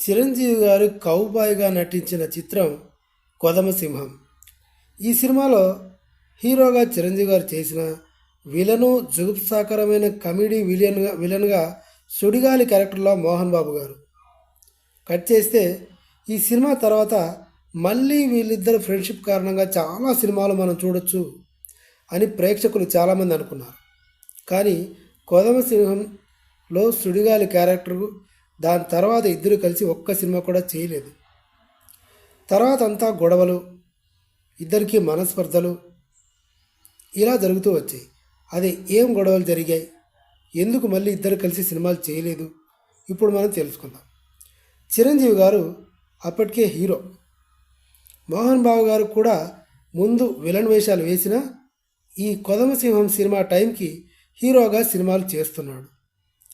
చిరంజీవి గారు కౌబాయ్గా నటించిన చిత్రం కొదమసింహం ఈ సినిమాలో హీరోగా చిరంజీవి గారు చేసిన విలను జుగుప్సాకరమైన కమెడీ విలియన్గా విలన్గా సుడిగాలి క్యారెక్టర్లో మోహన్ బాబు గారు. కట్ చేస్తే ఈ సినిమా తర్వాత మళ్ళీ వీళ్ళిద్దరు ఫ్రెండ్షిప్ కారణంగా చాలా సినిమాలు మనం చూడొచ్చు అని ప్రేక్షకులు చాలామంది అనుకున్నారు. కానీ కొదమసింహంలో సుడిగాలి క్యారెక్టర్ దాని తర్వాత ఇద్దరు కలిసి ఒక్క సినిమా కూడా చేయలేదు. తర్వాత అంతా గొడవలు ఇద్దరికి మనస్పర్ధలు ఇలా జరుగుతూ వచ్చాయి. అదే ఏం గొడవలు జరిగాయి? ఎందుకు మళ్ళీ ఇద్దరు కలిసి సినిమాలు చేయలేదు? ఇప్పుడు మనం తెలుసుకుందాం. చిరంజీవి గారు అప్పటికే హీరో. మోహన్ బాబు గారు కూడా ముందు విలన్ వేషాలు వేసిన ఈ కొదమసింహం సినిమా టైంకి హీరోగా సినిమాలు చేస్తున్నాడు.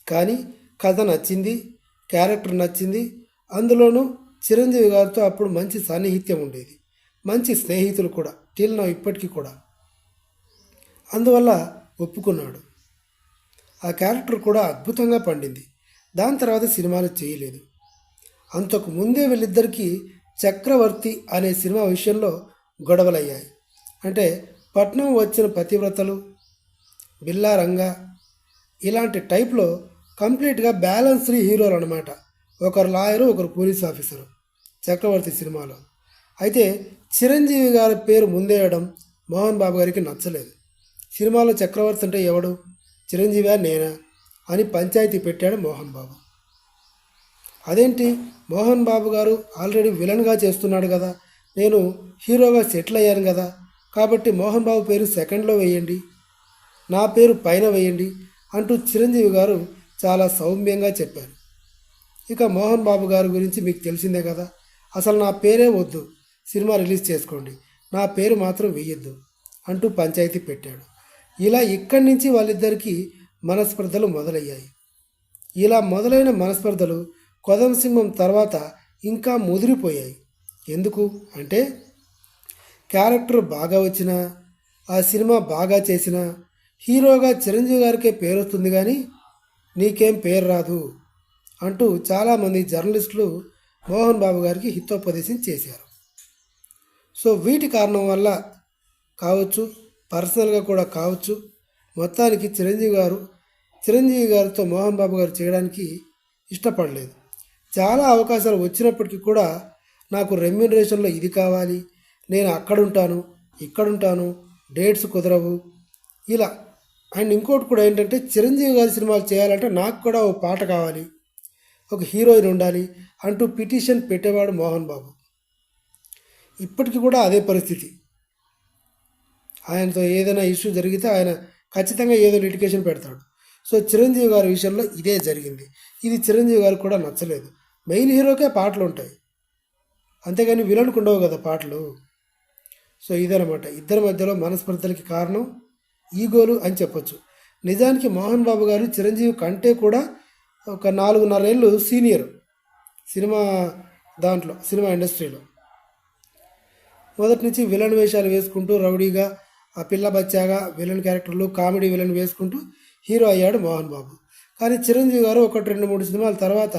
కానీ కథ నచ్చింది క్యారెక్టర్ నచ్చింది. అందులోనూ చిరంజీవి గారితో అప్పుడు మంచి సాన్నిహిత్యం ఉండేది. మంచి స్నేహితులు కూడా టీల్ నా ఇప్పటికీ కూడా. అందువల్ల ఒప్పుకున్నాడు. ఆ క్యారెక్టర్ కూడా అద్భుతంగా పండింది. దాని తర్వాత సినిమాలు చేయలేదు. అంతకు ముందే వీళ్ళిద్దరికీ చక్రవర్తి అనే సినిమా విషయంలో గొడవలయ్యాయి. అంటే పట్నం వచ్చిన పతివ్రతలు బిల్లారంగా ఇలాంటి టైప్లో కంప్లీట్గా బ్యాలెన్స్డ్ హీరోలు అనమాట ఒకరు లాయరు ఒకరు పోలీస్ ఆఫీసరు. చక్రవర్తి సినిమాలో. అయితే చిరంజీవి గారి పేరు ముందేయడం మోహన్ బాబు గారికి నచ్చలేదు. సినిమాలో చక్రవర్తి అంటే ఎవడు? చిరంజీవి నేనా? అని పంచాయతీ పెట్టాడు మోహన్ బాబు. అదేంటి? మోహన్ బాబు గారు ఆల్రెడీ విలన్గా చేస్తున్నాడు కదా. నేను హీరోగా సెటిల్ అయ్యాను కదా. కాబట్టి మోహన్ బాబు పేరు సెకండ్లో వేయండి. నా పేరు పైన వేయండి అంటూ చిరంజీవి గారు చాలా సౌమ్యంగా చెప్పారు. ఇక మోహన్ బాబు గారి గురించి మీకు తెలిసిందే కదా. అసలు నా పేరే వద్దు. సినిమా రిలీజ్ చేసుకోండి. నా పేరు మాత్రం వేయొద్దు అంటూ పంచాయతీ పెట్టాడు. ఇలా ఇక్కడి నుంచి వాళ్ళిద్దరికీ మనస్పర్ధలు మొదలయ్యాయి. ఇలా మొదలైన మనస్పర్ధలు కొదంసింహం తర్వాత ఇంకా ముదిరిపోయాయి. ఎందుకు అంటే క్యారెక్టర్ బాగా వచ్చినా ఆ సినిమా బాగా చేసినా హీరోగా చిరంజీవి గారికే పేరు వస్తుంది కానీ నీకేం పేరు రాదు అంటూ చాలామంది జర్నలిస్టులు మోహన్ బాబు గారికి హితోపదేశం చేశారు. సో వీటి కారణం వల్ల కావచ్చు పర్సనల్గా కూడా కావచ్చు మొత్తానికి చిరంజీవి గారు చిరంజీవి గారితో మోహన్ బాబు గారు చేయడానికి ఇష్టపడలేదు. చాలా అవకాశాలు వచ్చినప్పటికీ కూడా నాకు రెమ్యూనరేషన్లో ఇది కావాలి నేను అక్కడుంటాను ఇక్కడుంటాను డేట్స్ కుదరవు ఇలా అండ్ ఇంకోటి కూడా ఏంటంటే చిరంజీవి గారి సినిమాలు చేయాలంటే నాకు కూడా ఓ పాట కావాలి. ఒక హీరోయిన్ ఉండాలి అంటూ పిటిషన్ పెట్టేవాడు మోహన్ బాబు. ఇప్పటికీ కూడా అదే పరిస్థితి. ఆయనతో ఏదైనా ఇష్యూ జరిగితే ఆయన ఖచ్చితంగా ఏదో లిటికేషన్ పెడతాడు. సో చిరంజీవి గారి విషయంలో ఇదే జరిగింది. ఇది చిరంజీవి గారికి కూడా నచ్చలేదు. మెయిన్ హీరోకే పాటలు ఉంటాయి. అంతేగాని విలన్కు ఉండవు కదా పాటలు. సో ఇదనమాట ఇద్దరి మధ్యలో మనస్పర్ధలకి కారణం ఈగోలు అని చెప్పొచ్చు. నిజానికి మోహన్ బాబు గారు చిరంజీవి కంటే కూడా ఒక నాలుగున్నరేళ్ళు సీనియర్ సినిమా దాంట్లో సినిమా ఇండస్ట్రీలో. మొదటి నుంచి విలన్ వేషాలు వేసుకుంటూ రౌడీగా ఆ పిల్ల బచ్చాగా విలన్ క్యారెక్టర్లు కామెడీ విలన్ వేసుకుంటూ హీరో అయ్యాడు మోహన్ బాబు. కానీ చిరంజీవి గారు ఒకటి రెండు మూడు సినిమాల తర్వాత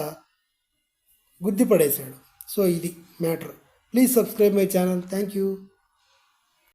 గుద్దిపడేశాడు సో ఇది matter. Please subscribe my channel. Thank you.